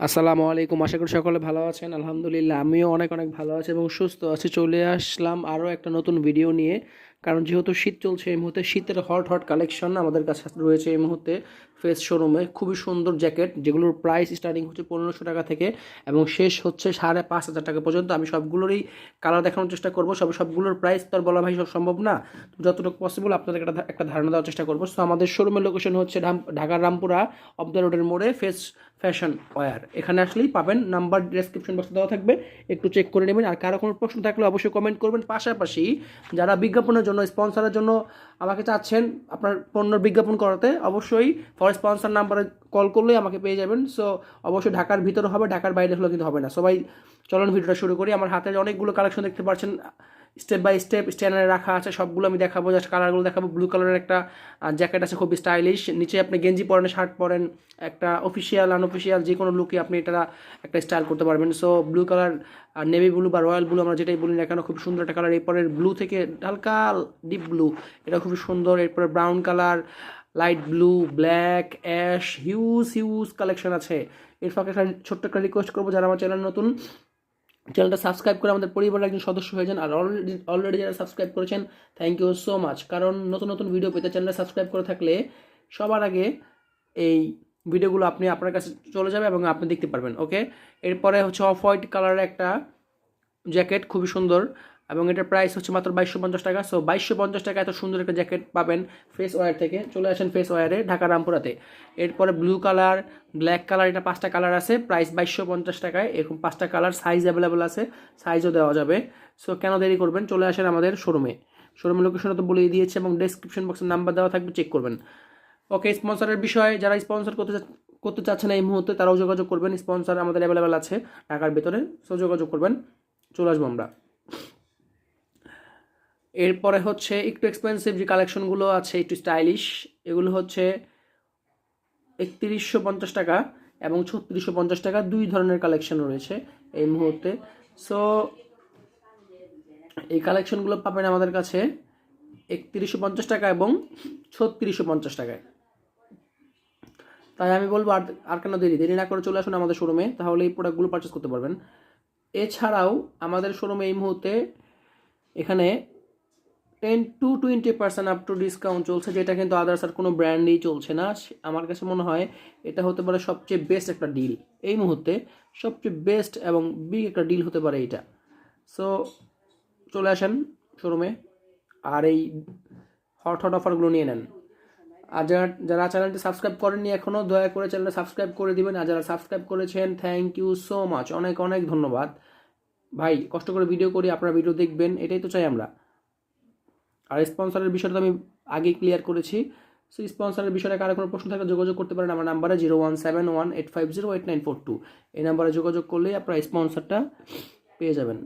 আসসালামু আলাইকুম, আশা করি সকলে ভালো আছেন, আলহামদুলিল্লাহ, আমিও অনেক অনেক ভালো আছি এবং সুস্থ আছি। চলে আসলাম আরও একটা নতুন ভিডিও নিয়ে, কারণ যেহেতু শীত চলছে এই মুহূর্তে শীতের হট হট কালেকশন আমাদের কাছে রয়েছে এই মুহূর্তে। ফেস শোরুমে খুবই সুন্দর জ্যাকেট, যেগুলোর প্রাইস স্টার্টিং হচ্ছে পনেরোশো টাকা থেকে এবং শেষ হচ্ছে সাড়ে পাঁচ হাজার টাকা পর্যন্ত। আমি সবগুলোরই কালার দেখানোর চেষ্টা করব সব সবগুলোর প্রাইস তো আর বলা ভাই সব সম্ভব না। যতটুকু পসিবল আপনাদের একটা একটা ধারণা দেওয়ার চেষ্টা করব। সো আমাদের শোরুমের লোকেশন হচ্ছে ঢাকার রামপুরা অফ দ্য রোডের মোড়ে ফেস ফ্যাশন ওয়্যার এখানে আসলেই পাবেন নাম্বার ডেসক্রিপশন বক্সে দেওয়া থাকবে, একটু চেক করে নেবেন। আর কারও কোনো প্রশ্ন থাকলে অবশ্যই কমেন্ট করবেন। পাশাপাশি যারা বিজ্ঞাপনের জন্য স্পন্সরের জন্য আমাকে চাচ্ছেন আপনার পণ্যর বিজ্ঞাপন করাতে, অবশ্যই ফর স্পন্সর নাম্বারে কল করলেই আমাকে পেয়ে যাবেন। সো অবশ্যই ঢাকার ভিতরে হবে, ঢাকার বাইরে হলে কিন্তু হবে না। সবাই চলন ভিডিওটা শুরু করি। আমার হাতে অনেকগুলো কালেকশন দেখতে পাচ্ছেন। স্টেপ বাই স্টেপ স্ট্যান্ডারে রাখা আছে, সবগুলো আমি দেখাবো। জাস্ট কালারগুলো দেখাবো। ব্লু কালারের একটা জ্যাকেট আছে, খুবই স্টাইলিশ নিচে আপনি গেঞ্জি পরেন শার্ট পরেন, একটা অফিসিয়াল আনঅফিসিয়াল যে কোনো লুকে আপনি এটা একটা স্টাইল করতে পারবেন। সো ব্লু কালার আর নেভি ব্লু বা রয়্যাল ব্লু আমরা যেটাই বলি না কেন, খুব সুন্দর একটা কালার এরপরের ব্লু থেকে হালকা ডিপ ব্লু এটা খুবই সুন্দর। এরপরে brown colour light blue black ash huge huge collection আছে। এর ফাঁকে ছোট্ট একটা রিকোয়েস্ট করব, যারা আমার চ্যানেল নতুন চ্যানেলটা সাবস্ক্রাইব করে আমাদের পরিবারের একজন সদস্য হয়ে যান। আর অলরেডি অলরেডি যারা সাবস্ক্রাইব করেছেন থ্যাংক ইউ সো মাচ কারণ নতুন নতুন ভিডিও পেতে চ্যানেলটা সাবস্ক্রাইব করে থাকলে সবার আগে এই ভিডিওগুলো আপনি আপনার কাছে চলে যাবে এবং আপনি দেখতে পারবেন ওকে এরপরে হচ্ছে অফ হোয়াইট কালারের একটা জ্যাকেট খুবই সুন্দর। এবং এটার প্রাইস হচ্ছে মাত্র বাইশশো পঞ্চাশ টাকা। সো বাইশশো পঞ্চাশ টাকা এত সুন্দর একটা জ্যাকেট পাবেন ফেস ওয়্যার থেকে। চলে আসেন ফেস ওয়ারে ঢাকা রামপুরাতে। এরপরে ব্লু কালার ব্ল্যাক কালার এটা পাঁচটা কালার আছে। প্রাইস বাইশশো পঞ্চাশ টাকায়। এরকম পাঁচটা কালার সাইজ অ্যাভেলেবেল আছে। সাইজও দেওয়া যাবে। সো কেন দেরি করবেন? চলে আসেন আমাদের শোরুমে শোরুমের লোকেশনও তো বলেই দিয়েছে এবং ডেসক্রিপশন বক্সের নাম্বার দেওয়া থাকবে চেক করবেন। ওকে স্পন্সরের বিষয়ে যারা স্পন্সর করতে করতে চাচ্ছেন এই মুহূর্তে, তারাও যোগাযোগ করবেন। স্পন্সর আমাদের অ্যাভেলেবেল আছে ঢাকার ভেতরে সো যোগাযোগ করবেন। চলে আসব আমরা। এরপরে হচ্ছে একটু এক্সপেন্সিভ যে কালেকশনগুলো আছে, একটু স্টাইলিশ এগুলো হচ্ছে একত্রিশশো পঞ্চাশ টাকা এবং ছত্রিশশো পঞ্চাশ টাকা দুই ধরনের কালেকশন রয়েছে এই মুহূর্তে। সো এই কালেকশনগুলো পাবেন আমাদের কাছে একত্রিশশো পঞ্চাশ টাকা এবং ছত্রিশশো পঞ্চাশ টাকায়। তাই আমি বলব আর আর কেন দেরি? দেরি না করে চলে আসুন আমাদের শোরুমে তাহলে এই প্রোডাক্টগুলো পারচেস করতে পারবেন। এছাড়াও আমাদের শোরুমে এই মুহূর্তে এখানে ten to twenty percent up to discount চলছে, যেটা কিন্তু আদার্স আর কোনো ব্র্যান্ডেই চলছে না। আমার কাছে মনে হয় এটা হতে পারে সবচেয়ে বেস্ট একটা ডিল এই মুহূর্তে সবচেয়ে বেস্ট এবং বিগ একটা ডিল হতে পারে এইটা সো চলে আসেন শোরুমে আর এই হট হট অফারগুলো নিয়ে নেন। আর যারা যারা চ্যানেলটি সাবস্ক্রাইব করেননি এখনও দয়া করে চ্যানেলটা সাবস্ক্রাইব করে দিবেন। আর যারা সাবস্ক্রাইব করেছেন থ্যাংক ইউ সো মাচ অনেক অনেক ধন্যবাদ। ভাই, কষ্ট করে ভিডিও করি, আপনারা ভিডিও দেখবেন, এটাই তো চাই আমরা। আর স্পন্সরের বিষয়টা আমি আগেই ক্লিয়ার করেছি। সো স্পন্সরের বিষয়ে কারও কোনো প্রশ্ন থাকলে যোগাযোগ করতে পারেন। আমার নাম্বারে zero one seven one eight five zero eight nine four two এই নাম্বারে যোগাযোগ করলেই আপনারা স্পন্সরটা পেয়ে যাবেন।